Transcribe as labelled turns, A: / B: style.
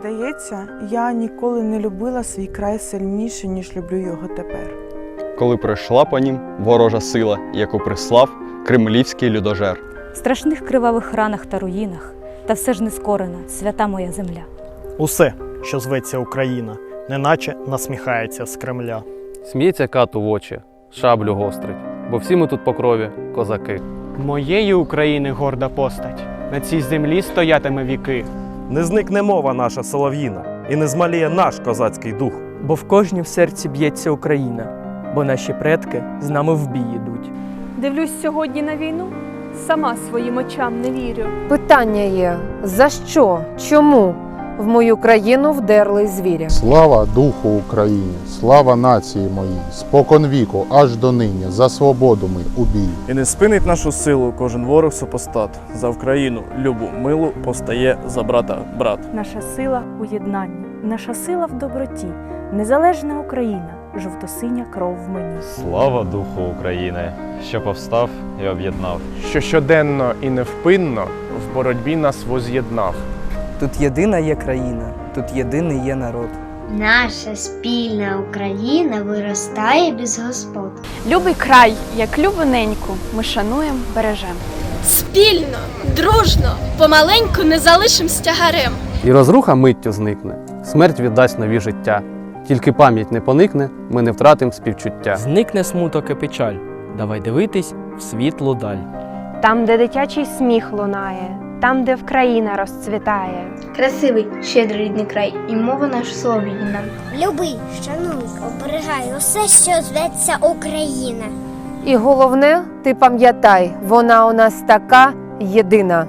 A: Здається, я ніколи не любила свій край сильніше, ніж люблю його тепер.
B: коли пройшла по нім ворожа сила, яку прислав кремлівський людожер.
C: в страшних кривавих ранах та руїнах, та все ж не скорена, свята моя земля.
D: Усе, що зветься Україна, неначе насміхається з Кремля.
E: Сміється кату в очі, шаблю гострить, бо всі ми тут по крові козаки.
F: Моєї України горда постать. На цій землі стоятиме віки.
G: Не зникне мова наша солов'їна, і не змаліє наш козацький дух.
H: бо в кожній в серці б'ється Україна, бо наші предки з нами в бій ідуть.
I: Дивлюсь сьогодні на війну, сама своїм очам не вірю.
J: Питання є: за що? Чому в мою країну вдерли звіря?
K: Слава Духу Україні, слава нації моїй, спокон віку, аж до нині, за свободу ми у бій.
G: І не спинить нашу силу кожен ворог супостат. За Україну, любу, милу, постає за брата брат.
C: Наша сила у єднанні, наша сила в доброті, незалежна Україна, жовто-синя кров в мені.
B: Слава Духу України, що повстав і об'єднав.
F: Що щоденно і невпинно в боротьбі нас воз'єднав.
H: Тут єдина є країна, тут єдиний є народ.
L: Наша спільна Україна виростає без господ.
I: Любий край, як любу неньку, ми шануємо, бережем.
L: Спільно, дружно, помаленьку не залишим стягарем.
E: І розруха миттю зникне, смерть віддасть нові життя. Тільки пам'ять не поникне, ми не втратим співчуття.
H: Зникне смуток і печаль. Давай дивитись в світлу даль.
I: Там, де дитячий сміх лунає, там, де Вкраїна розцвітає.
L: Красивий, щедрий рідний край, і мова наша солов'їна.
J: Любий, шануй, оберігай усе, що зветься Україна. І головне, ти пам'ятай, вона у нас така єдина.